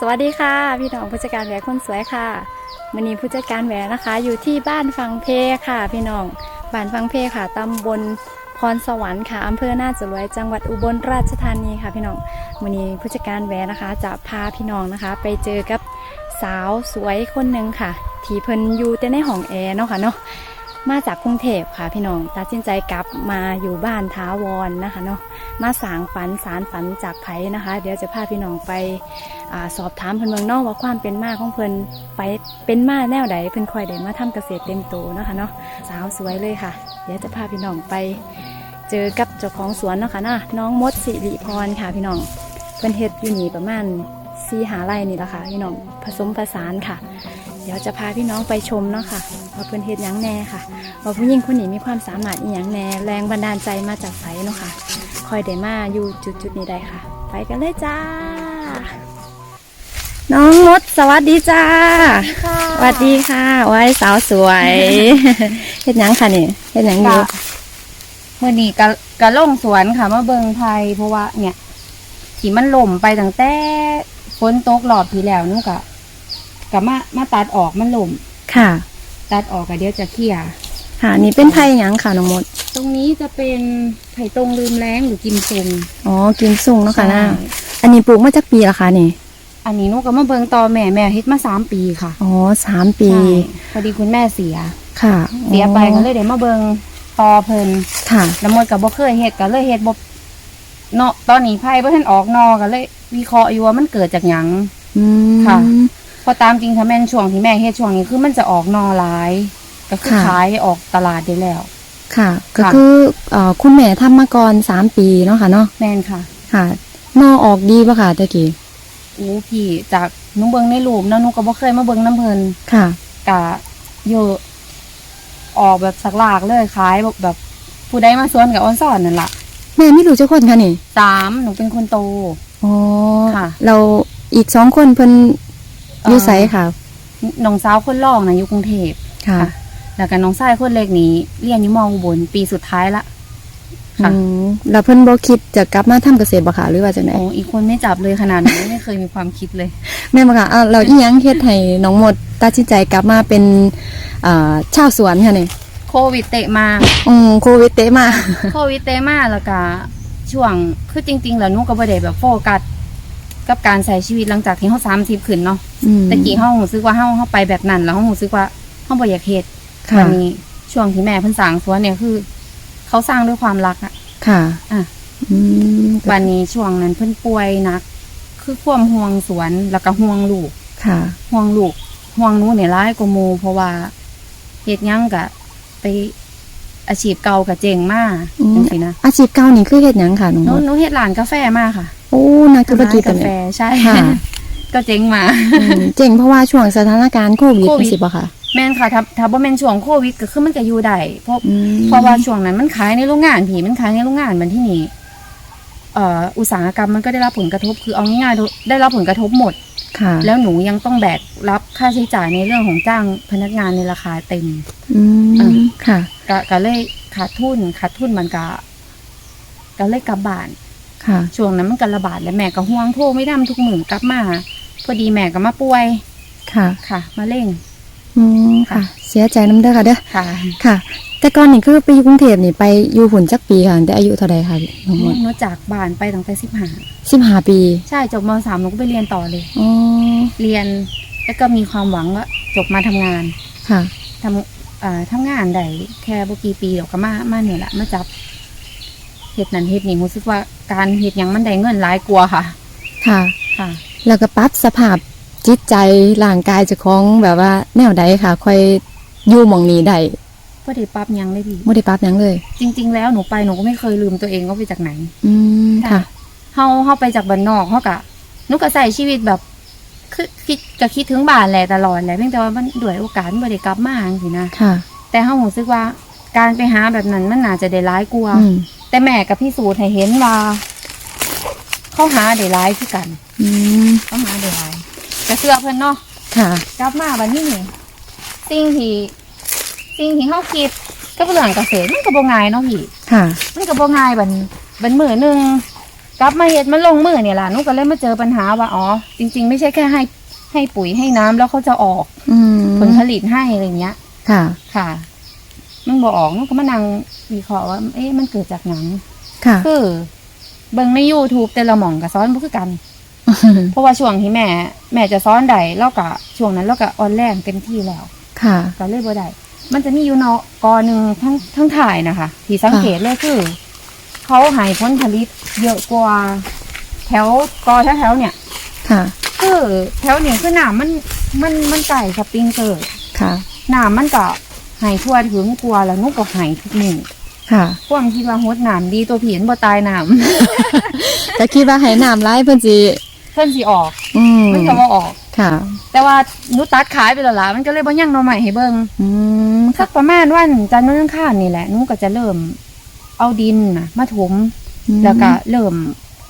สวัสดีค่ะ พี่น้องผู้จัดการแหวนคนสวยค่ะวันนี้ผู้จัดการแหวนนะคะ อยู่ที่บ้านฟังเพค่ะ พี่น้องบ้านฟังเพค่ะตำบลพรสวรรค์ค่ะอำเภอน่าจรวยจังหวัดอุบลราชธานีค่ะพี่น้องวันนี้ผู้จัดการแหวนนะคะ จะพาพี่น้องนะคะ ไปเจอกับสาวสวยคนหนึ่งค่ะ ที่เพิ่นอยู่แต่ในห้องแอร์เนาะค่ะเนาะ มาจากกรุงเทพค่ะพี่น้องตัดสินใจกลับมาอยู่บ้านท้าวรนะคะเนาะมาสางฝันสารฝันจากไผนะคะ เดี๋ยวจะพาพี่น้องไปอสอบถามเพิ่นเมืองนอกว่าความเป็นมาของเพิ่นไปเป็นมาแนวใดเพิ่นคอยได้มาทำเกษตรเต็มโตนะคะเนาะสาวสวยเลยค่ะ เดี๋ยวจะพาพี่น้องไป เจอกับเจ้าของสวนนะคะนะน้องมดสิริพรค่ะพี่น้องเพิ่นเฮ็ดอยู่นี่ประมาณสี่หาไร่นี่แหละค่ะพี่น้องผสมผสานค่ะ ดี๋ยวจะพาพี่น้องไปชมเนาะค่ะว่าเพิ่นเฮ็ดหยังแน่ค่ะว่าผู้หญิงคนนี้มีความสามารถอีหยังแน่แรงบันดาลใจมาจากไสเนาะค่ะคอยได้มาอยู่จุดๆนี้ได้ค่ะ ไปกันเลยจ้า น้องมดสวัสดีจ้าสวัสดีค่ะไว้สาวสวยเฮ็ดหยังค่ะนี่เฮ็ดหยังอยู่กะเมื่อนี้กะกะลงสวนค่ะมาเบิงไทยเพราะว่าเนี่ยที่มันล่มไปตั้งแต่ฝนตกหลอดที่แล้วนู่นกะ กะมามาตัดออกมันล่มค่ะ ตัดออกกะเดี๋ยวจะเคลี่ยร์ค่ะนี่เป็นไผ่หยังค่ะน้องมด ตรงนี้จะเป็นไผ่ตรงลืมแรงหรือกิมซุงอ๋อ กินสุ่งเนาะค่ะใช่นะอันนี้ปลูกมาจากปีละคะนี่ อันนี้นู่นก็มาเบิงต่อแม่แม่เฮ็ดมาสามปีค่ะอ๋อสามปี ใช่พอดีคุณแม่เสีย ค่ะเสียไปก็เลยเดี๋ยวมาเบิงต่อเพิ่นค่ะ แล้วหมดกับบ่เคยเฮ็ดก็เลยเฮ็ดบ่เนาะตอนนี้ไผ่บ่ทันออกนอก็เลย วิเคราะห์อยู่ว่ามันเกิดจากหยัง อืมค่ะเพ อตามจริงถ้าแม่นช่วงที่แม่เฮ็ดช่วงนี้คือมันจะออกนอหลาย ก็คือค่ะขายออกตลาดได้แล้ว ค่ะ ก็ค่ะคือเอ่อคุณแม่ทำมาก่อนสามปีเนาะค่ะเนาะแม่นค่ะ ค่ะนอออกดีปะค่ะตะกี้อู้พี่จากหนุเบิงในรูปเนาะหนุก็บ่เคยมาเบิงน้ำเพิ่นค่ะกะเยอะออกแบบสักหลากเลยขายแบบแบบผู้ใดมาสวนกับออนสอนนั่นล่ะแม่ไม่รู้เจ้าคนค่ะนี่สามหนูเป็นคนโตอ๋อค่ะ เราอีกสองคนเพิ่น อยู่ไสค่ะ น้องสาวคนรองน่ะอยู่กรุงเทพค่ะค่ะ แล้วก็น้องชายคนเล็กนี้เรียนอยู่มอุบลปีสุดท้ายละค่ะอืมแล้วเพิ่นบ่คิดจะกลับมาทำเกษตรบ่ค่ะหรือว่าจังไดโอ้อีกคนไม่จับเลยขนาดนี้ไม่เคยมีความคิดเลย แม่นบ่ค่ะอ้าวเราอีหยังเฮ็ดให้น้องหมดตัดสินใจกลับมาเป็นเอ่อชาวสวนค่ะนี่โควิดเตะมาอืมโควิดเตะมา โควิดเตะมาแล้วก็ช่วงคือจริง ๆ แล้วหนูก็บ่ได้แบบโฟกัส กับการใช้ชีวิตหลังจากที่เฮา30ขึ้นเนาะอืมตะกี้เฮารู้สึกว่าเฮาเฮาไปแบบนั้น แล้วเฮารู้สึกว่าเฮาบ่อยากเฮ็ดค่ะวันนี้ช่วงที่แม่เพิ่นสร้างสวนเนี่ยคือ เขาสร้างด้วยความรักอะค่ะ อะอืมวันนี้ช่วงนั้นเพิ่นป่วยหนัก คือความห่วงสวนแล้วก็ห่วงลูก ค่ะ ห่วงลูก ห่วงหนูเนี่ยร้ายกว่าหมูเพราะว่าเฮ็ดหยังกะไปอาชีพเก่ากะเจ๋งมากอืมจังซี่นะอาชีพเก่านี่คือเฮ็ดหยังค่ะน้องหหนูมดหนูเฮ็ดร้านกาแฟมาค่ะ โอ้นักธุรกิจร้านตัวกาแฟนี้ใช่ค่ะก็เจ๋งมา อืมเจ๋งเพราะว่าช่วงสถานการณ์โควิดโควิด สิบ่ค่ะแม่นค่ะถ้าถ้าบ่แม่นช่วงโควิดก็คือมันก็อยู่ได้เพราะ อืมเพราะว่าช่วงนั้นมันขายในโรงงานผีมันขายในโรงงานมันที่นี่เอ่ออุตสาหกรรมมันก็ได้รับผลกระทบคือเอาง่ายๆได้รับผลกระทบหมด ค่ะแล้วหนูยังต้องแบกรับค่าใช้จ่ายในเรื่องของจ้างพนักงานในราคาเต็ม อืมอะค่ะ ก็ก็เลยขาดทุนขาดทุนมันก็ก็เลยกลับบ้าน ค่ะช่วงนั้นมันก็ระบาดแล้วแม่ก็ห่วงโทรไม่ได้ทุกหมื่นกลับมาพอดีแม่ก็มาป่วยค่ะค่ะมาเร่งอืมค่ะ เสียใจน้ำเด้อค่ะเด้อค่ะ ค่ะ แต่ก่อนนี่คือไปอยู่กรุงเทพนี่ไปอยู่หุ่นจักปีค่ะแต่อายุเท่าใดค่ะน้องหมดหนูจากบ้านไปตั้งแต่สิบห้าสิบห้าปี ใช่จบมสามหนูก็ไปเรียนต่อเลยอ๋อเรียนแล้วก็มีความหวังว่าจบมาทำงานค่ะทำอ่าทำงานได้แค่บกี่ปีเดี๋ยวก็มามาเนี่ยแหละมาจับ เฮ็ดนั่นเฮ็ดนี่รู้สึกว่าการเฮ็ดหยังมันได้เงินหลายกว่าค่ะ ค่ะ ค่ะ แล้วก็ปรับสภาพจิตใจร่างกายเจ้าของแบบว่าแนวใดค่ะ ค่อยอยู่หมองนี้ได้ก็ได้ปรับหยังได้พี่บ่ได้ปรับหยังเลย จริง ๆ แล้วหนูไปหนูก็ไม่เคยลืมตัวเองว่าไปจากไหน อืมค่ะ เฮาเฮาไปจากบ้านนอกเฮากะหนูก็ใส่ชีวิตแบบคือคิดก็คิดถึงบ้านแหละตลอดแหละเพียงแต่ว่ามันด้วยโอกาสมันบ่ได้กลับมาจังซี่นะ ค่ะ แต่เฮารู้สึกว่าการไปหาแบบนั้นมันน่าจะได้ร้ายกว่า อืม แต่แม่กับพี่สูตรให้เห็นว่า เขาหาได้ร้ายคือกัน อืมเขาหาได้ร้ายแต่เสื้อเพิ่นเนาะค่ะกลับมาบัดนี้นี่สิ่งที่สิ่งที่เฮาคิดก็เรื่องเกษตรมันก็บ่ง่ายเนาะพี่ ค่ะ มันก็บ่ง่ายบัดบัดมื้อหนึงกลับมาเฮ็ดมันลงมือเนี่ยล่ะหนูก็เลยมาเจอปัญหาว่าอ๋อจริง ๆ ไม่ใช่แค่ให้ให้ปุ๋ยให้น้ำแล้วเขาจะออกอืมผลผลิตให้อะไรเงี้ย ค่ะ ค่ะ มันบ่ออกหนูก็มานั่งวิเคราะห์ว่า เอ๊ะมันเกิดจากหนังค่ะ คือเบิ่งใน YouTube แต่ละหม่องก็สอนบ่คือกัน เพราะว่าช่วงที่แม่ แม่จะสอนใดแล้วก็ช่วงนั้นเราก็ออนแรงเต็มที่แล้ว ค่ะ ก็เลยบ่ได้มันจะมีอยู่เนาะกอหนึ่งทั้งทั้งถ่ายนะคะที่สังเกตเลยคือ เขาใหายผลผลิตเยอะกว่าแถวกอแถวๆเนี่ย ค่ะ คือแถวเนี่ยคือน้ำมันมันมันไก่สปริงเกอร์ค่ะน้ำมันก็ใหายทั่วถึงกลัวแล้วนุกก็ใหายทุกมื้อค่ะความคิดว่าฮดน้ำดีตัวผีนบ่ตายน้แต่คิดว่าให้น้ำร้ายเพิ่นสิำเพิ่นสิออก อืมมันก็บ่ออกค่ะ แต่ว่านุตัดขายไปแล้วล่ะมันก็เลยบ่ยังหน่อใหม่ให้เบิ่งอืมสักประมาณวันจันทร์วันอังคารนี่แหละหนูก็จะเริ่ม เอาดินนะมาถมแล้วก็เริ่ม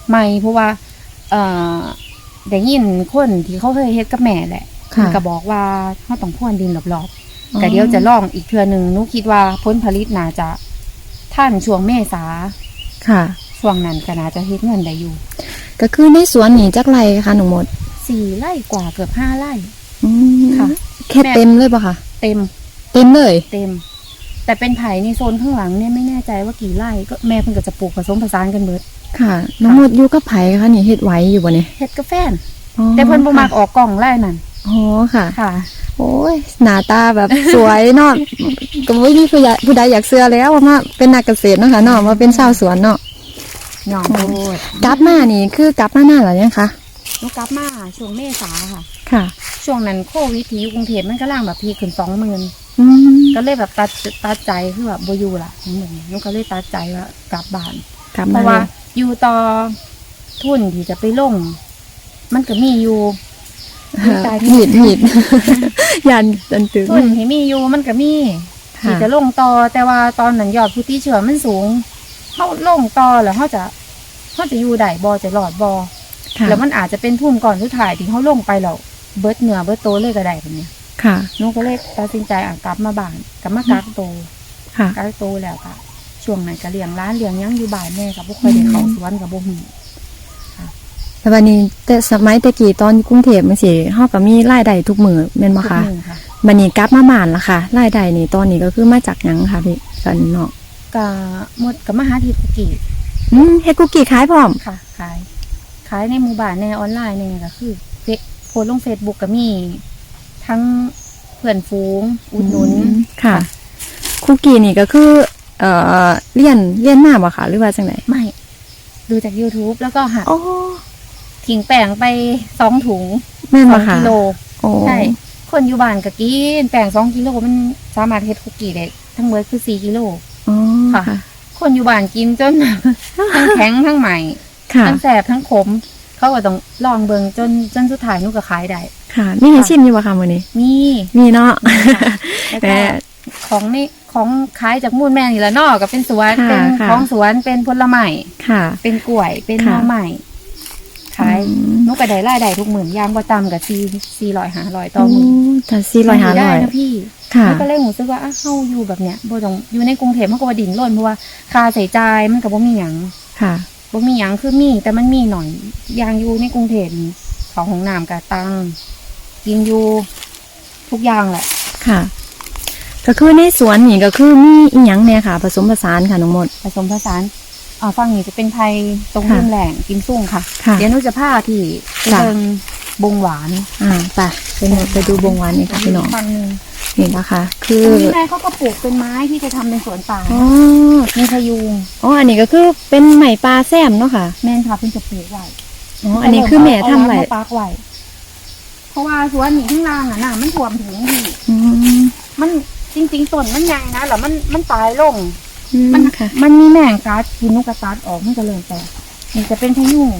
ใหม่เพราะว่า เอ่อได้ยินคนที่เขาเคยเฮ็ดกับแม่แหละค่ะก็บอกว่าเขาต้องพ่นดินรอบๆ ก็เดี๋ยวจะลองอีกเทื่อหนึ่งหนูคิดว่าผลผลิตน่าจะท่านช่วงเมษาค่ะ ช่วงนั้นก็น่าจะเฮ็ดเงินได้อยู่ ก็คือในสวนนี่จักไรค่ะหนูหมดสี่ไร่กว่าเกือบห้าไร่อืมค่ะ แค่แม่เต็มเลยปะคะเต็ม เต็มเลย เต็ม แต่เป็นไผ่ในโซนข้างหลังเนี่ยไม่แน่ใจว่ากี่ไร่ก็แม่เพิ่งก็จะปลูกผสมผสานกันเบิดค่ะน้องหมดอยู่กับไผคะนี่เฮ็ดไหวอยู่บ่เนี่ยเฮ็ดกาแฟนอ๋อแต่เพิ่นบ่มักค่ะออกกล่องไร่นั่น อ๋อค่ะ ค่ะ โอ้ยหน้าตาแบบสวยเนาะก็บ่มีผู้ใหญ่ผู้ใดอยากเชื่อแล้วว่ามาเป็นนักเกษตรเนาะค่ะเนาะมาเป็นชาวสวนเนาะหย่อมโอ้โพดกลับมานี่คือกลับมาหน้าหรือยังคะหนูกลับมาช่วงเมษาค่ะ ค่ะ ช่วงนั้นโควิดที่อยู่กรุงเทพมันก็ล่างแบบพีขึ้นสองหมื่นอืมก็เลยแบบตัดตัดใจคือแบบบอยู่ละหนูหนูก็เลยตัดใจว่ากลับบ้าน กลับเพมาราะเลว่ายอยู่ต่อทุนที่จะไปลง มันก็มีอยู่มี ตายมีหยิดหยิดยันตันตึงทุนที่มีอยู่มันก็มีที่ค่ะจะลงต่อแต่ว่าตอนนั้นยอดผู้ที่เชื่อมันสูงเขาลงต่อแล้วเขาจะเขาจะอยู่ได้บอจะหลอดบอค่ะแล้วมันอาจจะเป็นทุนก่อนสุดท้ายที่เขาลงไปแล้วเบิดเหนือเบิดโตเลยก็ได้แบบเนี้ยค่ะหนูก็เลยตัดสินใจอะกลับมาบ้านกลับมากักโตวค่ะกักโตวแล้วก็ช่วงนั้นก็เลี้ยงร้านเลี้ยงหยังอยู่บ้านแม่กับพวกคอยได้เขาสวนกับบ่มี แต่วันนี้แต่สมัยตะกี้ตอนอยู่กรุงเทพมันสิเฮาก็มีรายได้ทุกมื้อแม่นบ่ทุกคะมื้อค่ะบัดนี้กลับมาบ้านละค่ะรายได้นี่ตอนนี้ก็คือมาจากหยังค่ะพี่สันเนาะก็หมดกับมาหาที่กุกีอืมเฮ็ดคุกกี้ขายพร้อมค่ะ ขาย ขายในหมู่บ้านในออนไลน์เนี่ยก็คือเฟซโพสต์ลงเฟซบุ๊กก็มี ทั้งเพื่อนฟูง อุดหนุนมค่ะ คุกกี้นี่ก็คือ เอ่อเรียนเรียนมาบ่คะหรือว่าจังไดไม่ ดูจาก YouTube แล้วก็หักโอ้ ทิ้งแป้งไปสองถุงแม่นสบ่องคะกิโลโอ้ใช่คนอยู่บ้านก็กินแป้งสองกิโลมันสามารถเฮ็ดคุกกี้ได้ทั้งเบิดคือสี่กิโล อ๋อค่ะคนอยู่บ้านกินจน ทั้งแข็งทั้งใหม่ ค่ะ ทั้งแสบทั้งขม เขาก็ต้องลองเบิงจนจนสุดท้ายหนุก็ขายได้ ค่ะมีให้ชิมอยู่บ่คะมื้อนี้ มีมีเนาะ แล้วแต่ก็ของนี่ของขายจากมูลแม่นี่ละเนอกก็เป็นสวนค่ะเป็นค่ะ ของสวนเป็นผลไม้ค่ะ เป็นกล้วยเป็นหค่ะน่อไม้ ขายอืมหนุก็ได้รายได้ทุกหมื่นยางบ่ต่ำกับสี่สี่ร้อยห้าร้อยต่อโอ้หมื่นถ้าสี่ร้อยห้าได้ร้อยนะพี่ค่ะแล้วก็เลยรู้สึกว่าอะเฮาอยู่แบบเนี้ยบ่ต้องอยู่ในกรุงเทพมันก็ว่าดิ่นร่นเพราะว่าค่าใช้จ่ายมันก็บ่มีหยังค่ะบ่มีหยังคือมีแต่มันมีหน่อยอย่างอยู่ในกรุงเทพนี่เขาห้องน้ำกะตังกินอยู่ทุกอย่างแหละค่ะก็คือในสวนนี่ก็คือมีอีหยังเนี่ยค่ะ ผสมผสานค่ะน้องหมดผสมผสาน อ่าฝั่งนี้จะเป็นไทยตรงค่ะริมแหล่งกิมซุ่งค่ะ ค่ะเดี๋ยวหนุจะพาที่ไปค่ะเบิงบงหวานอ่าไปไปหมดไปดูบงหวันนี่ค่ะพี่น้องฝั่งหนึงนี่นะคะ คืตอรงนี้แม่เขาก็ปลูกเป็นไม้ที่จะทำเป็นสวนป่าอ๋อ มีพะยูงอ๋อ อันนี้ก็คือเป็นไหมปลาแซมเนาะค่ะ แม่นค่ะเป็นจะปลูกไว้อ๋อ อันนี้คือแม่ทำไว้เอามาปักไว้เพราะว่าสวนนี้ข้างล่างอะน่ะมันท่วมถึงที่ อืมมันจริง ๆต้นมันยังนะแล้วมันมันตายลงอื มันมค่ะ มันมีแมงกัดกินนกกระตัดออกมันก็เลยแตกนี่จะเป็นพะยุง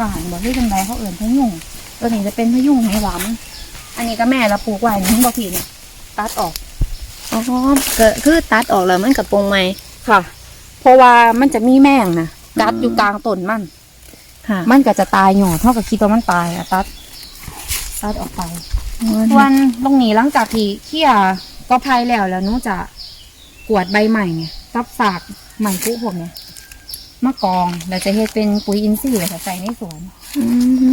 บ้านบอกได้จังไดเขาเอื่นพะยุงตัวนี้จะเป็นพะยุงไหหวานอันนี้ก็แม่เราปลูกไว้นี่บอกพี่เนี่ยตัดออกอ๋อก็คือตัดออกแล้วมันกับปงไหมค่ะ เพราะว่ามันจะมีแมงนะกัดอยู่กลางต้นมันค่ะ มันก็จะตายหน่อเท่ากับคิดว่ามันตายอะตัดตัดออกไปอ๋อส่วนตรงนี้หลังจากที่เขี่ยก็พายแล้วแล้วหนูจะกวาดใบใหม่เนี่ย กับฝากใหม่ปุ๊พวกเนี่ยมะกองเราจะเฮ็ดเป็นปุ๋ยอินทรีย์ไว้ใส่ในสวน อืม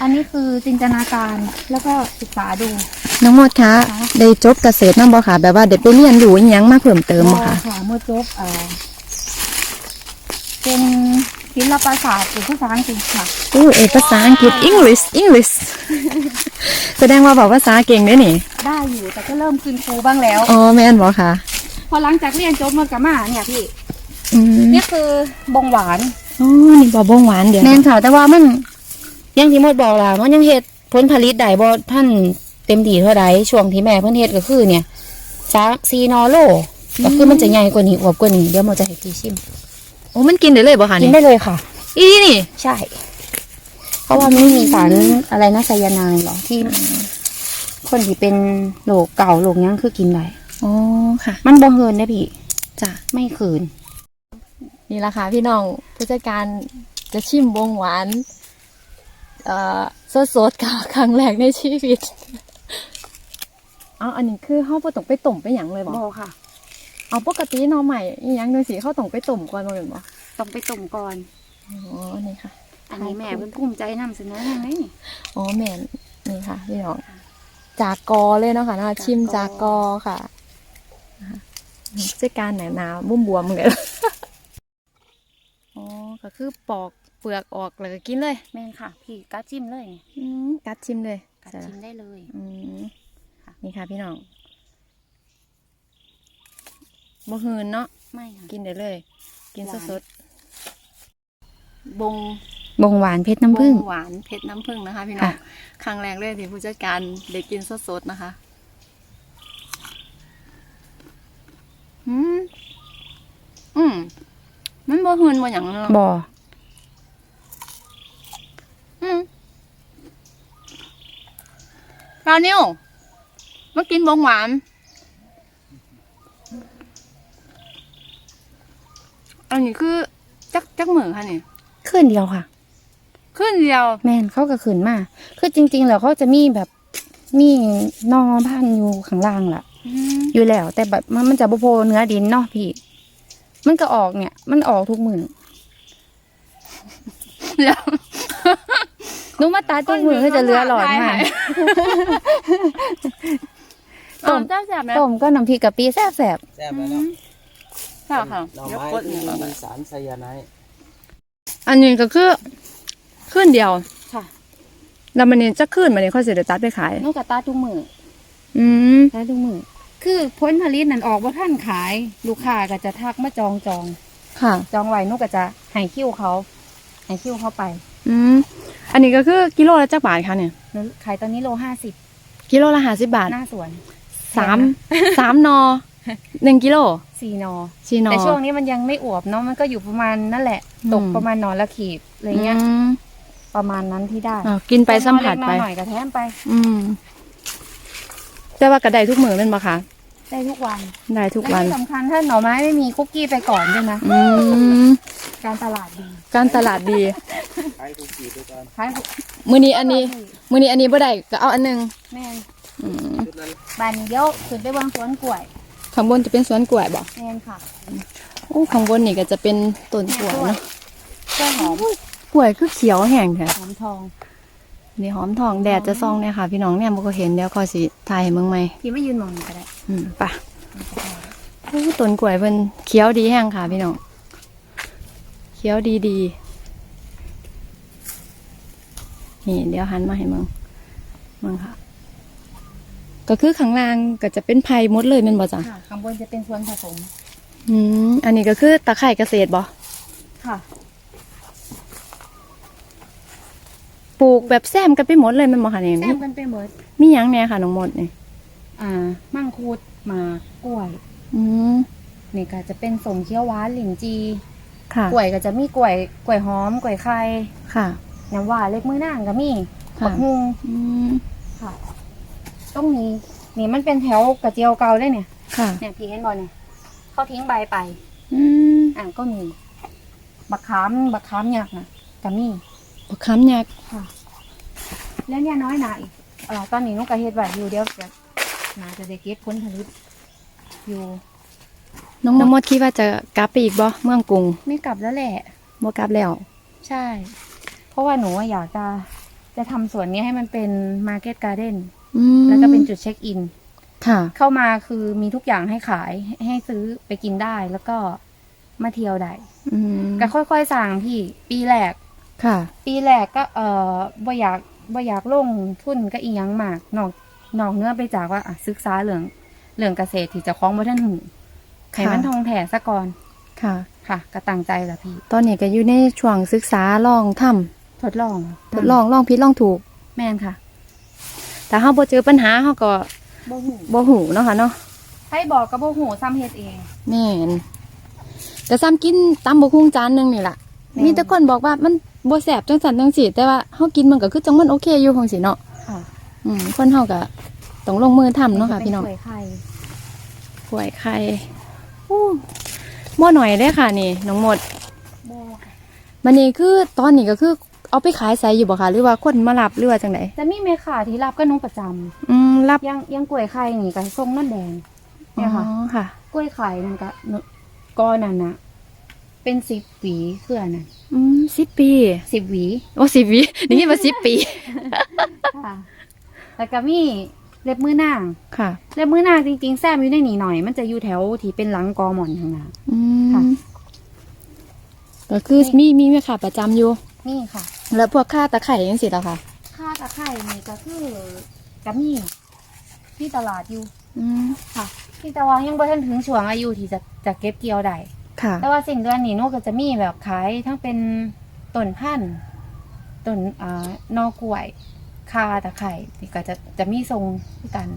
อันนี้คือจินตนาการแล้วก็ศึกษาดู น้องมดคะค่ะได้จบเกษตรนำบ่ค่ะ แบบว่าเด็กไปเรียนรู้อิหยังมาเพิ่มเติมบ่ค่ะ ค่ะเมื่อจบเอ่อเป็นศิลปศาสตร์หรือภาษาอังกฤษค่ะ อู้เอกภาษาอังกฤษ English English แสดงว่าบอกภาษาเก่งด้วยนี่ ได้อยู่แต่ก็เริ่มคืนครูบ้างแล้ว อ๋อแม่นบ่ค่ะ พอหลังจากเรียนจบมากะมาเนี่ยพี่อืมนี่คือบงหวานอ๋อนี่บ่บ่งหวานเดี๋ยวแมนค่ะ แต่ว่ามันอยังที่หมดบอกล่ะมันยังเฮ็ดผลผลิตได้บ่ท่านเต็มที่เท่าใดช่วงที่แม่เพิ่นเฮ็ดก็คือเนี่ยสามสี่นอโลก็คือมันจะใหญ่กว่านี้อวบกว่านี้เดี๋ยวมันจะให้จีชิมโอ้มันกินได้เลยบ่ค่ะกินนี่ได้เลยค่ะ อีนี่ ใช่ เพราะว่ามันไม่มีสารอะไรนะไซยาไนด์หรอที่ คนที่เป็นโรคเก่าโรคหยังคือกินได้ อ๋อค่ะ มันบ่เฮินได้พี่จ้ะไม่คืนนี่ละค่ะพี่น้องผู้จัดการจะชิมวงหวาน เอ่อสดๆค่ะครั้งแรกในชีวิตเอาอันนี้คือเขาบ่ต้องไปต้มไปหยังเลยบ่บ่ค่ะ เอาปกติหน่อใหม่อีหยังจังซี่เขาต้องไปต้มก่อนบ่แม่นบ่ต้องไปต้มก่อน อ๋อนี่ค่ะ อันนี้แม่เพิ่นภูมิใจนำเสนออย่างนี้นี่อ๋อแม่นนี่ค่ะพี่น้องจากกอเลยเนาะค่ะนะชิมจากกอค่ะ นะคะผู้จัดการไหนนาบุ้มบวมๆเลยอ๋อก็คือปอกเปลือกออกแล้วก็กินเลยแม่นค่ะ พี่กัดจิ้มเลยนี่อืมกัดชิมเลยกัดใช่จิ้มละได้เลยอืมค่ะนี่ค่ะพี่น้องบ่หืนเนาะไม่ค่ะกินได้เลย กินหวานสดๆบงบงหวานเพชรน้ำผึ้งบหวานเผ็ดน้ำผึ้งนะคะ พี่น้องค่ะครั้งแรกเลยที่ผู้จัดการได้กินสดๆนะคะ อืมอืมมันบ่หืนบ่หยังเนาะบ่อืมกาวนิ้วมากินบงหวานอันนี้คือจักจักมือค่ะนี่ขึ้นเดียวค่ะ ขึ้นเดียว แม่นเขาก็ขึ้นมาคือจริง ๆ แล้วเขาจะมีแบบมีนอพันธุ์อยู่ข้างล่างล่ะ อ ยู่แล้ว แต่แบบมันมันจะบ่โพเนื้อดินเนาะพี่ มันก็ออกเนี่ย มันออกทุกมือเดี๋ยวหนูมาตาทุกมือคือจะเหลือหลอดมากต้มจ้าแซ่บไหมต้มก็น้ำพริกกะปิแซ่บแซ่บแล้วเนาะใช่ค่ะหน่อเดี๋ยวไม้กดที่นี่ก่อนมีสารไซยาไนด์อันนี้ก็คือขึ้นเดียวๆค่ะแล้วมันนี่จะขึ้นมันนี่ค่อยเสียตัดไปขายหนูกะตาทุกมืออืม ตาทุกมือ คือผลผลิตนั่นออกว่าท่านขาย ลูกค้าก็จะทักมาจองจองค่ะ จองไว้หนูก็จะให้คิวเขาให้คิวเขาไปอืมอันนี้ก็คือกิโลละจักบาทค่ะเนี่ย หนูขายตอนนี้โลห้าสิบกิโลละห้าสิบบาทหน้าสวน สามสามนอหนึ่งกิโลสี่นอชีนอ แต่ช่วงนี้มันยังไม่อวบเนาะมันก็อยู่ประมาณนั่นแหละ อืม ตกประมาณหนอนละขีดอะไรเงี้ย อืมประมาณนั้นที่ได้อ้าวกินไปสัมผัสไปหน่อยก็แถมไป อืม แต่ว่ากระไดทุกมือเป็นปะคะได้ทุกวันได้ทุกและวันที่สำคัญถ้าหน่อไม้ไม่มีคุกกี้ไปก่อนด้วยนะอืมการตลาดดีการตลาดดี ใช้ทุกขีดด้วยกันขายมือนี้อันนี้ มือนี้อันนี้บ่ได้ก็เอาอันหนึงแม่นอืมชุดนั้นบานนี้เดี๋ยวขึ้นไปเบางสวนกล้วยข้างบนจะเป็นสวนกล้วยบ่แม่นค่ะโอ้ข้างบนนี่ก็จะเป็นต้นกล้วยเนาะกล้วยหอมกล้วยคือเขียวแห้งแท้หอมทอง นี่หอมทองแดดจะส่องเนี่ยค่ะ พี่น้องเนี่ยบ่ก็เห็นเดี๋ยวขอสิถ่ายให้เบิ่งใหม่พี่ไม่ยืนมองก็ได้ อืมไป่ะโอ้ต้นกล้วยเพิ่นเขียวดีแห้งค่ะ พี่น้องเขียวดีดีนี่เดี๋ยวหันมาให้เบิ่งเบิ่งค่ะ ก็คือข้างล่างก็จะเป็นไผ่หมดเลยแม่นบ่จ้ะค่ะข้างบนจะเป็นสวนผสม อืมอันนี้ก็คือตะไคร่เกษตรบ่ ค่ะ ปลูกแบบแซมกันไปหมดเลยแม่นบ่ค่ะนี่แซมีมกันไปหมดมีหยังแหน่ค่ะน้องมดนี่อ่า มั่งคุดหมากกล้วยอืมนี่ก็จะเป็นสมเขียวหวานหลินจี ค่ะกล้วยก็จะมีกล้วยกล้วยหอมกล้วยไข่ค่ะ น้ำหวานเล็กมือนางก็มีค่ะ บักฮุงอืมค่ะต้องนี้นี่มันเป็นแถวกระเจียวเก่าเลยเนี่ย ค่ะ เนี่ยพี่เห็นบอลเนี่ยเขาทิ้งใบไป อืมอะก็มี บักขามบักขามหยักนะก็มี บักคำยักษ์แล้วเนี่ยน้อยหนาอีกเอ่อตอนนี้นุกกระเฮ็ดไว้อยู่เดียวจะนาจะได้เก็บผลผลิตอยู่ น้องมดคิดว่าจะกลับไปอีกบ่เมืองกรุงไม่กลับแล้วแหละ บ่กลับแล้ว ใช่ เพราะว่าหนูอะอยากจะจะทำสวนนี้ให้มันเป็นมาร์เก็ตการ์เด้นอืมแล้วก็เป็นจุดเช็คอิน ค่ะ เข้ามาคือมีทุกอย่างให้ขายให้ให้ซื้อไปกินได้แล้วก็มาเที่ยวได้ อืมก็ค่อยๆสั่งพี่ ปีแรก ค่ะ ปีแรกก็เออบ่อยากบ่อยากลงทุนก็อีหยังมากนอกนอกเหนื้อไปจากว่าอะศึกษาเรื่องเรื่องเกษตรที่เจะคล้าของบ่ทันหูไขมันค่ะทองแท้ซะก่อนค่ะ ค่ะก็ตั้งใจละพี่ ตอนนี้ก็อยู่ในช่วงศึกษาลองทำทดลองทดลองลองผิดลองถูก แม่นค่ะ แต่เฮาบ่เจอปัญหาเฮาก็บ่หูบ่หูเนาะค่ะเนาะให้บอกกับบ่หูซ้ำเฮ็ดเองแม่นแต่ซ้ำกินตำบักหุ่งจานหนึงนี่ล่ะแม่นมีแต่คนบอกว่ามันบ่แซ่บจังซั่นจังซี่แต่ว่าเฮากินมันก็คือจังมันโอเคอยู่จังซี่เนาะค่ะอืมคนเฮาก็ต้องลงมือทำเนาะค่ะพี่น้อง เป็กล้วยไข่กล้วยไข่อู้บ่หน่อยเด้อค่ะนี่น้องหมดบ่มันนี่คือตอนนี้ก็คือเอาไปขายใส่อยู่บ่คะหรือว่าคนมารับหรือว่าจังไดจะมีแม่ค้าที่รับก็น้องประจำอืมรับยังยังกล้วยไข่นี่ก็ทรงนั่นแดงเนี่ยค่ะ อ๋อค่ะ กล้วยไข่นั่นก็นก้อนนั่นนะ เป็นสิบหวีเครือนั่นอืมสิบปี สิบหวีโอ้สิบวินี่ยินว่าสิบปี ค่ะแล้วก็มีเล็บมือนางค่ะ เล็บมือนางจริงๆแซมอยู่ในนี่หน่อย มันจะอยู่แถวที่เป็นหลังกอหมอนทางนั้นอืค่ะ มก็คือมีมีแม่ค้าประจำอยู่ นี่ค่ะ แล้วพวกค่าตะไคร่ยังสิแล้วค่ะ ค่าตะไคร่นี่ก็คือกับมีที่ตลาดอยู่อืมค่ะ ที่แต่ว่ายังบ่ทันถึงช่วงอายุที่จะจะเก็บเกี่ยวได้ ค่ะ แต่ว่าสิ่งเดือนนี้หนูก็จะมีแบบขายทั้งเป็นต้นพันธุ์ต้นอ่านอกล้วยคาตะไคร่นี่ก็จะจะมีทรงคือกัน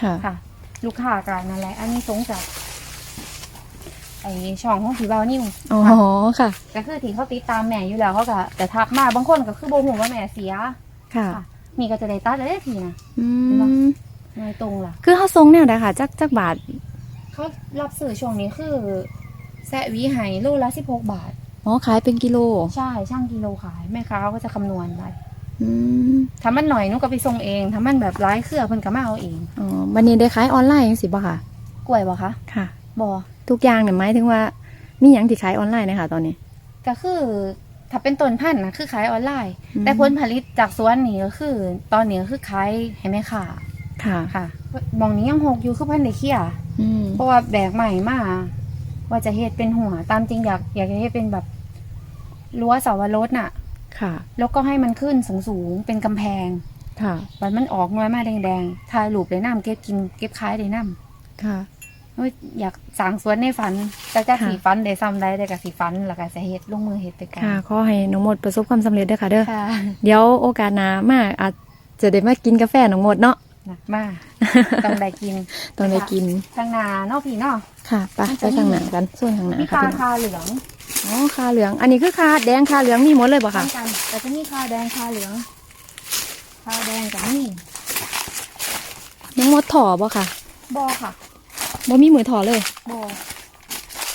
ค่ะ ค่ะ ลูกค้ากันนั่นแหละอันนี้ทรงจากไอช่องของผีเบานิ่วอ๋อ ค่ะค่ะ ก็คือที่เขาติดตามแม่อยู่แล้วเขาก็จะทักมาบางคนก็คือโบหูว่าแม่เสียค่ะค่ะมีก็จะได้ตัดได้ทีนะอืเห็นปะมน้อยตรงล่ะ คือเขาทรงแนวใดค่ะจักจักบาท เขารับซื้อช่วงนี้คือ แซะหวีไห้โลละสิบหกบาท อ๋อขายเป็นกิโล ใช่ช่างกิโลขายแม่ค้าเขาก็จะคำนวณไปอืมถ้ามันหน่อยหนุก็ไปส่งเองถ้ามันแบบร้ายเครือเพิ่นก็มาเอาเองอ๋อวันนี้ได้ขายออนไลน์ยังสิบ่ค่ะ กล้วยบ่คะค่ะ บ่ทุกอย่างเนี่ยหมายถึงว่ามีหยังที่ขายออนไลน์นะคะตอนนี้ก็คือ ถ้าเป็นต้นพันธุ์นะคือขายออนไลน์อืมแต่ผลผลิตจากสวนนี่ก็คือ ตอนนี้ก็คือขายให้แม่ค้าค่ะค่ะมองนี้ยังหกอยู่คือพันได้เคลียร์อืมเพราะว่าแบกใหม่มา ว่าจะเฮ็ดเป็นหัวตามจริงอยากอยากจะเฮ็ดเป็นแบบรั้วเสาวรสน่ะ ค่ะ แล้วก็ให้มันขึ้นสูงสูงๆเป็นกำแพงค่ะบัดมันออกน้อยมาแดงๆถ่ายรูปได้น้ำเก็บกินเก็บขายได้น้ำค่ะโอ้ยอยากสร้างสวนในฝันแต่จะค่ะสีฟันได้ซ้ำได้แต่กับสีฟันแล้วก็จะเฮ็ดลงมือเฮ็ดไปกันค่ะขอให้น้องหมดประสบความสำเร็จด้วยค่ะเด้อค่ะเดี๋ยวโอกาสหน้ามาอาจจะได้มากินกาแฟน้องหมดเนาะนะมาต้องได้กินต้องได้กินทางนาเนอกพี่เนาะ ค่ะไปมันไปจะมีทางหนังกันส่วนทางหนังมีค่ะคาพี่น้องคาเหลืองอ๋อคาเหลือง อันนี้คือคาแดงคาเหลืองมีหมดเลยบ่เหมืค่ะอนกัน แต่จะมีคาแดงคาเหลืองคาแดงกับนี่น้องหมดถอบ่ค่ะบอค่ะบ่มีมือถอเลย บอ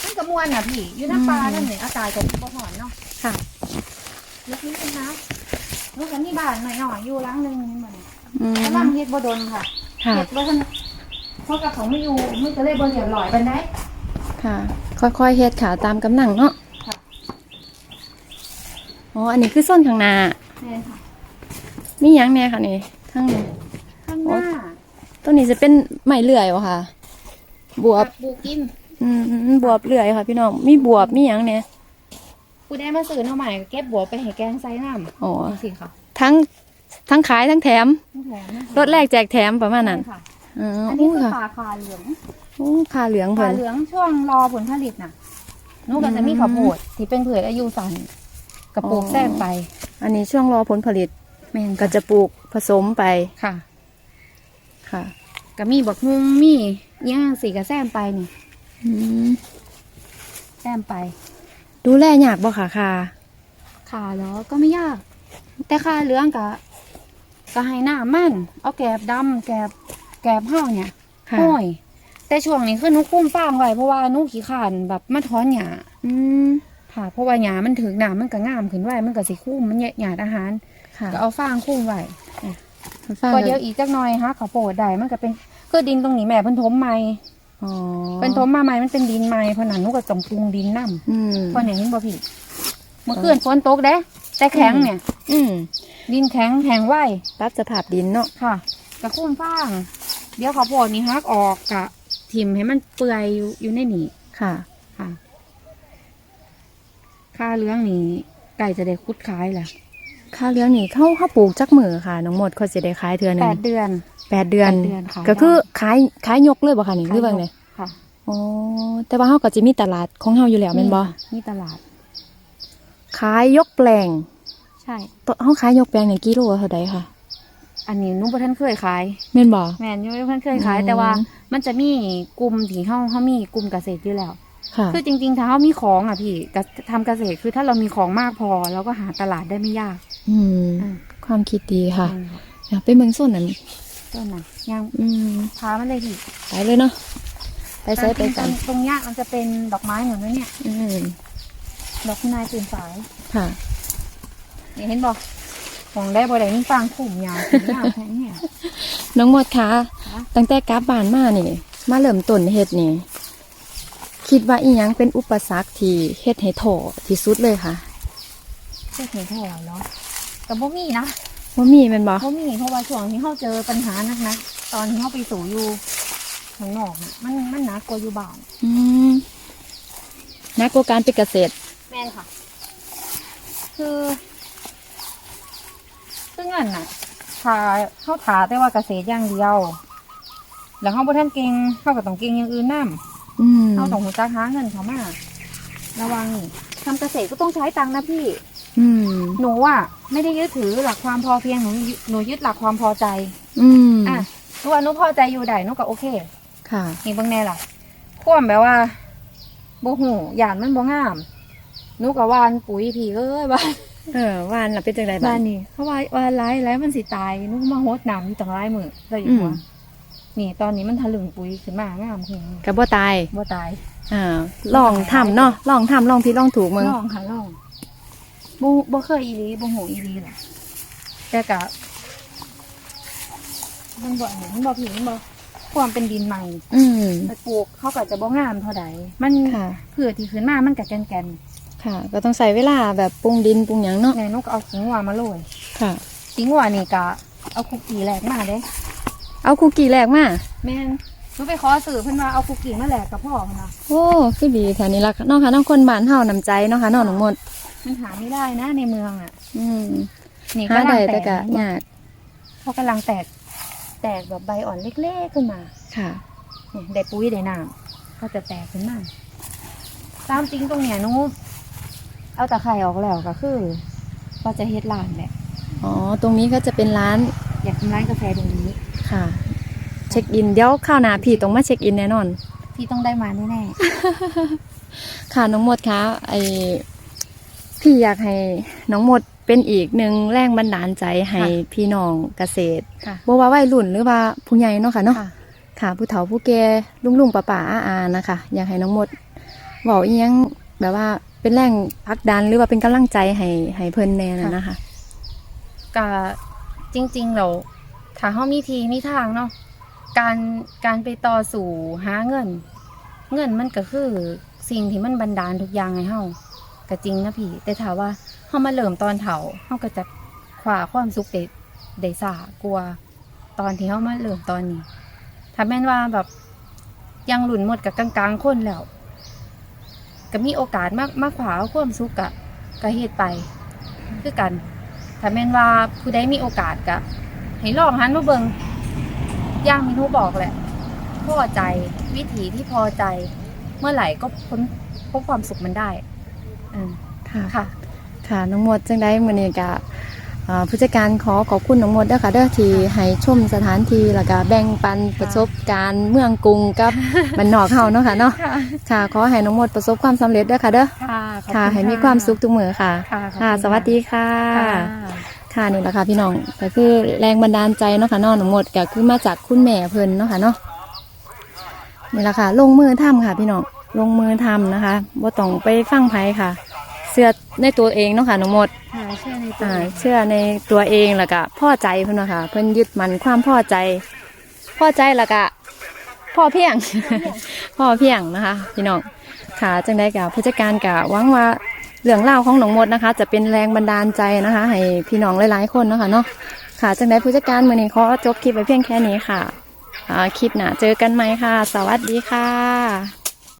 มันกระมวลน่ะพี่อยู่หน้าปลานั่นเนี่ยอากาศจะบ่หอนเนาะค่ะ เล็กนิดนึงนะลูกกันที่บ้านหน่อยๆอยู่ล้างหนึงนี่เหมือนอืมกำลังเฮ็ดบ่ดนค่ะค่ะ เฮ็ดบ่ทัน เพราะกับเขาไม่อยู่มันก็เลยบ่เรียบร้อยปานใดค่ะ ค่อยๆเฮ็ดค่ะตามกำลังเนาะค่ะอ๋อ อันนี้คือส้นข้างหน้าแม่นค่ะมีหยังแน่ค่ะนี่ทั้งนี้ข้างหน้าต้นนี้จะเป็นไม้เลื่อยวะค่ะ บวบปลูกกินอืมบวบเลื่อยค่ะ พี่น้อง มีบวบมีหยังเนี่ยผู้ได้มาซื้อหน่อใหม่ก็เก็บบัวไปให้แกงใส่น้ำอ๋อจังสิค่ะ ทั้งทั้งขายทั้งแถมทั้งแถมนะคะรถแรกแจกแถมประมาณนั้นใช่ค่ะ อ๋ออัอันนนี้นี้คือค่ะปลาคาเหลืองโอ้คาเหลืองปเพิ่ลานเหลืองช่วงรอผลผลิตน่ะหนูก็จะมีข้าวโพดที่เป็นเผือกอายุสั้นกระปลูกอ๋อ แซมไปอันนี้ช่วงรอผลผลิตแม่นก็จะปลูกผสมไปค่ะ ค่ะก็มีบักฮุงมีอิหย่างสีกระแซมไปนี่อืมแซมไปดูแลยากบ่ค่ะค่ะขาแล้วก็ไม่ยาก แต่ขาเหลืองก็ก็ให้หน้ามันเอาแกบดำแกบ แกบห้าเนี่ยค่ะห้อย แต่ช่วงนี้คือหนุคุ้มฟางไว้เพราะว่าหนุขี้ขานแบบมาถอนหญ้าอืมค่ะ เพราะว่าหญ้ามันถึงหนามันก็งามขึ้นไว้มันก็สิคุ้มมันหญ้าอาหารค่ะก็เอาฟางคุ้มไว้ฟังก็เลเดี๋ยวยอีกจักหน่อยฮะข้าวโพดได้มันก็เป็นคือดินตรงนี้แม่เพิ่นถมใหม่อ๋อเป็นทมมาใหม่มันเป็นดินใหม่เพราะนั้นหนูก็ต้องปรุงดินน้อืมำเพราะอย่างนี้บ่พี่เมื่อคืนฝนตกเด้ แต่แข็งเนี่ย อืมดินแข็งแข็งไวรับสภาพดินเนาะค่ะกระคุ้มฟาง เดี๋ยวข้าวโพดนี่ฮักออกกะทิมให้มันเปื่อยอยู่อยู่ในนี่ค่ะ ค่ะค่าเลี้ยงนี่ไก่จะได้คุดขายแหละข้าวเลี้ยงนี่เขาเขาปลูกจักมือค่ะน้องหมดเขาจะได้ขายเทือหนึแปงดเดือนแปดเดือนแปดเดือนขายก็คือได้ขายขายยกเลยบ่ค่ะนี่หรือว่าไงค่ะอ๋อแต่ว่าเขาก็จะมีตลาดของเขาอยู่แล้วแม่นบ่นี่ตลาด ขายยกแปลง ใช่ตเขาขายยกแปลงนี่กิโลเท่าใดค่ะ อันนี้หนุ่มประท่านเคยขาย แม่นบ่ แม่นอยุ่งประท่านเคยขายอืม แต่ว่ามันจะมีกลุ่มที่เขาเขามีกลุ่มเกษตรอยู่แล้ว ค่ะคือจริงๆถ้าเขามีของอะพี่กะทำเกษตรคือถ้าเรามีของมากพอเราก็หาตลาดได้ไม่ยากอืมอืมความคิดดีค่ะอืมอยากไปเมืองส้นนั้นต้นน่ะยังอืมพามันเลยพี่ไปเลยเนาะไปใส่ไปตกัรนงตรงเนี้ยมันจะเป็นดอกไม้เหมือนนั้นเนี่ยอืมดอกคุณนายตื่นสายค่ะนี่เห็นบอก ของได้บ่ได้นี่ฟางขุ่มยาวขุ่มยาวแค่เนี่ย น้องหมดคะคะตั้งแต่กลับบ้านมานี่ มาเริ่มต้นเฮ็ดนี่ คิดว่าอีหยังเป็นอุปสรรคที่เฮ็ดให้ท้อที่สุดเลยค่ะเจ้าเห็นเท่าไหร่เนาะแต่บ่มีนะว่ามีแม่นบ่บ่มีเพราะว่าช่วงที่เขาเจอปัญหานักนะตอนที่เขาไปสู่อยู่ข้างนอกน่ะมันมันหนักกว่าอยู่บ้านอืมนักกว่าการเป็นเกษตร แม่นค่ะ คือ ซึ่งอันน่ะถ้าเขาถาแต่ว่าเกษตรอย่างเดียว แล้วเขาบ่ทันเก่งเขาก็ต้องเก่งอย่างอื่นนำอืมเขาต้องหูจักหาเงินเขามาระวังนี่ทำเกษตรก็ต้องใช้ตังค์นะพี่ อืมหนูอะไม่ได้ยึดถือหลักความพอเพียงหนูยึดหนูยึดหลักความพอใจอืมอะหนูว่าหนูพอใจอยู่ได้หนูก็โอเค ค่ะ นี่เบางแน่ล่ะควมแบบว่าบ่หูหยานมันบ่งามหนูก็หวานปุ๋ยพี่เอ้ยบ้าน เออวานล่ะเป็นจังไดบ้าบ้านนนี่เขาว่าว่าร้ายแล้วมันสิตายหนูก็มาโฮดน้ำอยู่ตั้งหลายมื้อได้อยู่อืมว่านี่ตอนนี้มันทะลึงปุ๋ยขึ้นมางามขึ้นก็บ่ตายบ่ตายอ่าลองทำเนาะลองทำลองผิดลองถูกมึง ลองค่ะลองบ่บ่เคยอีหลีบ่หูอีหลีหรอกแต่กะมันบ่เห็นมันบ่ผิวมันบ่ความเป็นดินใหม่อืมไปปลูกเขาก็จะบ่งามเท่าใดมัน ค่ะเผื่อที่ขึ้นมามันก็แกน ค่ะ ก็ต้องใส่เวลาแบบปรุงดินปรุงหยังเนาะๆแม่นุกเอาขิงหวานมาโรยค่ะ ขิงหวานนี่ก็เอาคุกกี้แหลกมาเด้เอาคุกกี้แรกมาแม่นหนูไปขอสื่อเพิ่นว่าเอาคุกกี้มาแหลกกับพ่อเพิ่นว่าโอ้คือดีแถวนี้ละเนาะค่ะน้องคนบ้านเฮานำใจเนาะค่ะน้องหนองมดมันหาไม่ได้นะในเมืองอะ อืมนี่หาก็ได้แตแต่กก็ยากเขากำลังแตก แตกแบบใบอ่อนเล็กๆขึ้นมาค่ะเนี่ยได้ปุ๋ยได้น้ำก็จะแตกขึ้นมาตามจริงตรงเนี้ยหนู เอาตะไคร่ออกแล้วก็คือก็จะเฮ็ดร้านแหละอ๋อ ตรงนี้ก็จะเป็นร้านอยากทำร้านกาแฟตรงนี้ค่ะ เช็คอิน เดี๋ยวข้าวหนาพี่ต้องมาเช็คอินแน่นอนที่ต้องได้มาแน่ค่ะน้องมดคะไอพี่อยากให้น้องมดเป็นอีกหนึ่งแรงบันดาลใจให้พี่น้องเกษตรๆค่ะบ่ว่าวัยรุ่นหรือว่าผู้ใหญ่เนาะค่ะเนาะค่ะค่ะ ผู้เฒ่าผู้แก่ลุงลุงป้าป้าอาอานะคะ อยากให้น้องมดเว้าอีหยังแบบว่า เป็นแรงผลักดันหรือว่าเป็นกำลังใจให้ให้เพิ่นแน่นะนะคะก็จริงๆเราถ้าเขามีทีมีทางเนาะการการไปต่อสู่หาเงิน เงินมันก็คือสิ่งที่มันบันดาลทุกอย่างให้เฮาก็จริงนะพี่ แต่ถามว่าเฮามาเริ่มตอนเฒ่าเฮาก็จะคว้าความสุขได้ได้สากลัวตอนที่เฮามาเริ่มตอนนี้ถ้าแม่นว่าแบบยังหลุนหมดกับกลางๆคนแล้ว ก็มีโอกาสมากมากขวาเอาความสุขกะก็เฮ็ดไป คือกัน ถ้าแม่นว่าผู้ใดมีโอกาสกะให้ลองหันมาเบิงอย่างที่หนูบอกแหละพอใจวิถีที่พอใจ เมื่อไหร่ก็พ้นพบความสุขมันได้อืมค่ะค่ะค่ะ น้องมดจังได้มื้อนี้ก็อ่า ผู้จัดการขอขอบคุณน้องมดเด้อค่ะเด้อที่ให้ชมสถานที่แล้วก็แบ่งปันประสบการณ์เมืองกรุงกับบ้านนอกเฮาเนาะค่ะเนาะค่ะค่ะขอให้น้องมดประสบความสำเร็จเด้อค่ะเด้อค่ะขอบณค่ะให้มีความสุขทุกมื้อค่ะค่ะขอบณค่ะสวัสดีค่ะค่ะ ค่ะนี่แหละค่ะพี่น้องก็คือแรงบันดาลใจเนาะค่ะเน้องน้องมดก็คือมาจากคุณแม่เพิ่นเนาะค่ะเนาะนี่แหละค่ะ ลงมือทำค่ะ พี่น้องลงมือทำนะคะบ่ต้องไปฟังไผค่ะเชื่อในตัวเองเนาะค่ะน้องมดค่ะเชื่อในตัวอ่าเองเชื่อในตัวเองแล้วก็พ่อใจเพิ่นว่าค่ะเพิ่นยึดมันความพ่อใจ พ่อใจแล้วก็พ่อเพียง พ่อเพียงนะคะพี่น้องค่ะจังได้กับผู้จัดการกะหวังว่าเรื่องเล่าวของหนองมดนะคะ จะเป็นแรงบันดาลใจนะคะ ให้พี่น้องหลายๆคนเนาะคะเนาะค่ะจังได้ผู้จัดการมือนี้ขอจบคลิปไปเพียงแค่นี้ค่ะอ่าคลิปหน้าเจอกันไหมค่ะ สวัสดีค่ะ